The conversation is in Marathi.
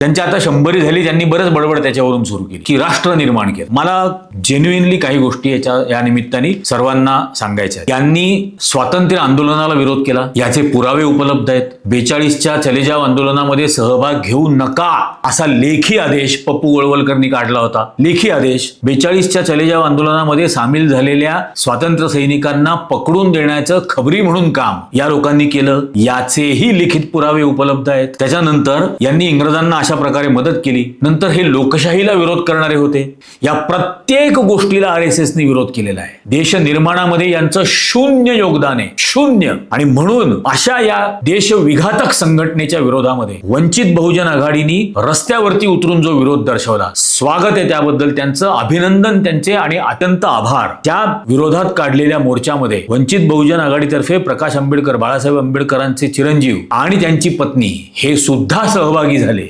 त्यांची आता शंभरी झाली त्यांनी बरंच बडबड त्याच्यावरून सुरू केली. की राष्ट्र निर्माण केलं. मला जेन्युइनली काही गोष्टी याच्या या निमित्ताने सर्वांना सांगायच्या त्यांनी स्वातंत्र्य आंदोलनाला विरोध केला. याचे पुरावे उपलब्ध आहेत. बेचाळीसच्या चलेजाव आंदोलनामध्ये सहभाग घेऊ नका असा लेखी आदेश पप्पू वळवलकरनी काढला होता. लेखी आदेश बेचाळीसच्या चलेजाव आंदोलनामध्ये सामील झालेल्या स्वातंत्र्य सैनिकांना पकडून देण्याचं खबरी म्हणून काम या लोकांनी केलं. याचेही लिखित पुरावे उपलब्ध आहेत. त्याच्यानंतर यांनी इंग्रजांना अशा प्रकारे मदत केली. नंतर हे लोकशाहीला विरोध करणारे होते. या प्रत्येक गोष्टीला आर एस एसने विरोध केलेला आहे. देश निर्माणामध्ये यांचं शून्य योगदान आहे. शून्य. आणि म्हणून अशा या देशविघातक संघटनेच्या विरोधामध्ये वंचित बहुजन आघाडीनी रस्त्यावरती उतरून जो विरोध दर्शवला. स्वागत आहे त्याबद्दल त्यांचं अभिनंदन त्यांचे आणि अत्यंत आभार. त्या विरोधात काढलेल्या मोर्चामध्ये वंचित बहुजन आघाडीतर्फे प्रकाश आंबेडकर बाळासाहेब आंबेडकरांचे चिरंजीव आणि त्यांची पत्नी हे सुद्धा सहभागी झाले.